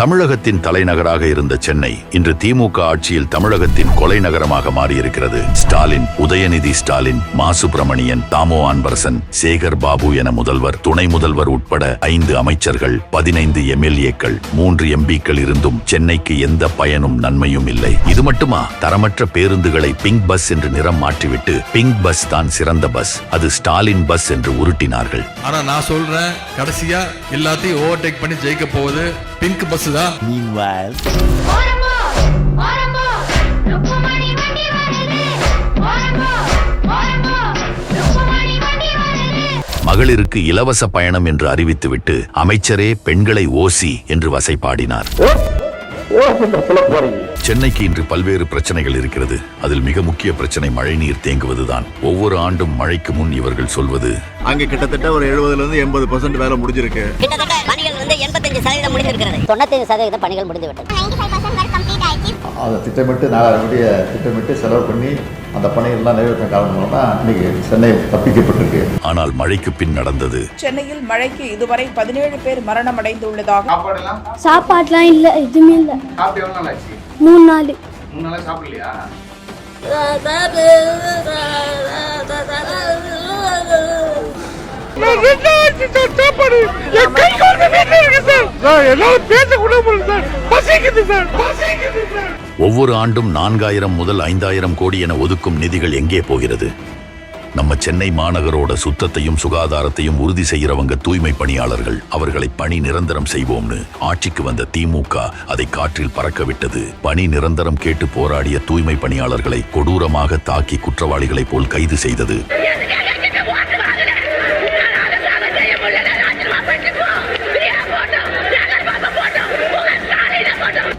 தமிழகத்தின் தலைநகராக இருந்த சென்னை இன்று திமுக ஆட்சியில் தமிழகத்தின் கொலை நகரமாக மாறியிருக்கிறது. ஸ்டாலின் உதயநிதி ஸ்டாலின் மா. சுப்பிரமணியன் தாமோ அன்பரசன் சேகர் பாபு என முதல்வர் துணை முதல்வர் உட்பட ஐந்து அமைச்சர்கள் பதினைந்து எம்எல்ஏக்கள் மூன்று எம்பிக்கள் இருந்தும் சென்னைக்கு எந்த பயனும் நன்மையும் இல்லை. இது மட்டுமா? தரமற்ற பேருந்துகளை பிங்க் பஸ் என்று நிறம் மாற்றிவிட்டு பிங்க் பஸ் தான் சிறந்த பஸ். அது ஸ்டாலின் பஸ் என்று உருட்டினார்கள். ஆனா நான் சொல்றேன் கடைசியா எல்லாத்தையும் ஓவர்டேக் பண்ணி ஜெயிக்க போகுது. பிங்க் பஸ் தான் மகளிருக்கு இலவச பயணம் என்று அறிவித்துவிட்டு அமைச்சரே பெண்களை ஓசி என்று வசைபாடினார் சென்னைக்கு இன்று பல்வேறு பிரச்சனைகள் இருக்கிறது. அதில் மிக முக்கிய பிரச்சனை மழைநீர் தேங்குவதுதான். ஒவ்வொரு ஆண்டும் மழைக்கு முன் இவர்கள் சொல்வது அங்க கிட்டத்தட்ட ஒரு எழுபதுல இருந்து எண்பது பர்சன்ட் வேலை முடிஞ்சிருக்கு. வந்து எண்பத்தஞ்சு சதவீதம் முடிந்திருக்கிறது தொண்ணூத்தஞ்சு சதவீதம் பணிகள் முடிந்து விட்டது 95% work complete ஆயிடுச்சு அதை திட்டமிட்டு நாலாயிரம் கோடியை திட்டமிட்டு செலவு பண்ணி அந்த பணிகள்லாம் நிறைவேற்ற காரணம் தான் இன்னைக்கு சென்னை தப்பிக்கப்பட்டிருக்கு ஆனால் மழைக்கு பின் நடந்தது சென்னையில் மழைக்கு இதுவரை பதினேழு பேர் மரணம் அடைந்துள்ளதாக சாப்பாடுலாம் இல்லை எதுவுமே இல்லை மூணு நாள் ஒவ்வொரு ஆண்டும் நான்காயிரம் முதல் ஐந்தாயிரம் கோடி என ஒதுக்கும் நிதிகள் எங்கே போகிறது? நம்ம சென்னை மாநகரோட சுத்தத்தையும் சுகாதாரத்தையும் உறுதி செய்யறவங்க தூய்மை பணியாளர்கள். அவர்களை பணி நிரந்தரம் செய்வோம்னு ஆட்சிக்கு வந்த திமுக அதை காற்றில் பறக்க விட்டது. பணி நிரந்தரம் கேட்டு போராடிய தூய்மை பணியாளர்களை கொடூரமாக தாக்கி குற்றவாளிகளைப் போல் கைது செய்தது.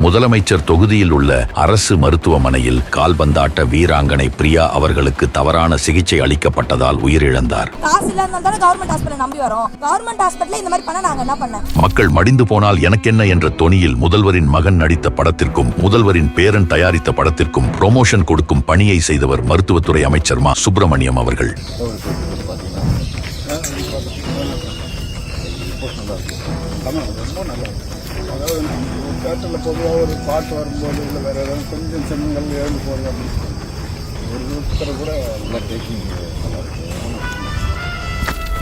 முதலமைச்சர் தொகுதியில் உள்ள அரசு மருத்துவமனையில் கால்பந்தாட்ட வீராங்கனை பிரியா அவர்களுக்கு தவறான சிகிச்சை அளிக்கப்பட்டதால் உயிரிழந்தார். மக்கள் மடிந்து போனால் எனக்கென்ன என்ற தொனியில் முதல்வரின் மகன் நடித்த படத்திற்கும் முதல்வரின் பேரன் தயாரித்த படத்திற்கும் ப்ரொமோஷன் கொடுக்கும் பணியை செய்தவர் மருத்துவத்துறை அமைச்சர் மா சுப்பிரமணியம் அவர்கள். சப்போஸ் நல்லாயிருக்கும் தமிழ் ரொம்ப நல்லாயிருக்கும் அதாவது நம்ம தேட்டரில் பொதுவாக ஒரு பாட்டு வரும்போது இல்லை வேறு ஏதாவது கொஞ்சம் சின்னங்கள் எழுந்து போகிறது அப்படின்னு ஒரு விழுப்புரம் கூட நல்லா டேக்கிங் நல்லாயிருக்கும்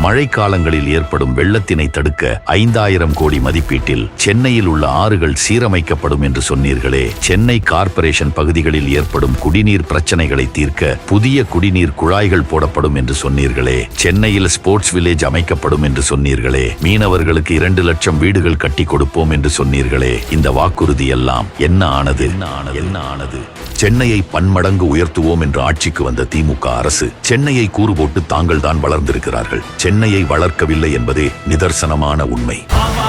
மழைக்காலங்களில் ஏற்படும் வெள்ளத்தினை தடுக்க ஐந்தாயிரம் கோடி மதிப்பீட்டில் சென்னையில் உள்ள ஆறுகள் சீரமைக்கப்படும் என்று சொன்னீர்களே. சென்னை கார்ப்பரேஷன் பகுதிகளில் ஏற்படும் குடிநீர் பிரச்சனைகளை தீர்க்க புதிய குடிநீர் குழாய்கள் போடப்படும் என்று சொன்னீர்களே. சென்னையில் ஸ்போர்ட்ஸ் வில்லேஜ் அமைக்கப்படும் என்று சொன்னீர்களே. மீனவர்களுக்கு இரண்டு லட்சம் வீடுகள் கட்டி கொடுப்போம் என்று சொன்னீர்களே. இந்த வாக்குறுதி எல்லாம் என்ன ஆனது? என்ன ஆனது? என்ன ஆனது? சென்னையை பன்மடங்கு உயர்த்துவோம் என்று ஆட்சிக்கு வந்த திமுக அரசு சென்னையை கூறு போட்டு தாங்கள் தான் வளர்ந்திருக்கிறார்கள் சென்னையை வளர்க்கவில்லை என்பதே நிதர்சனமான உண்மை. ஆமா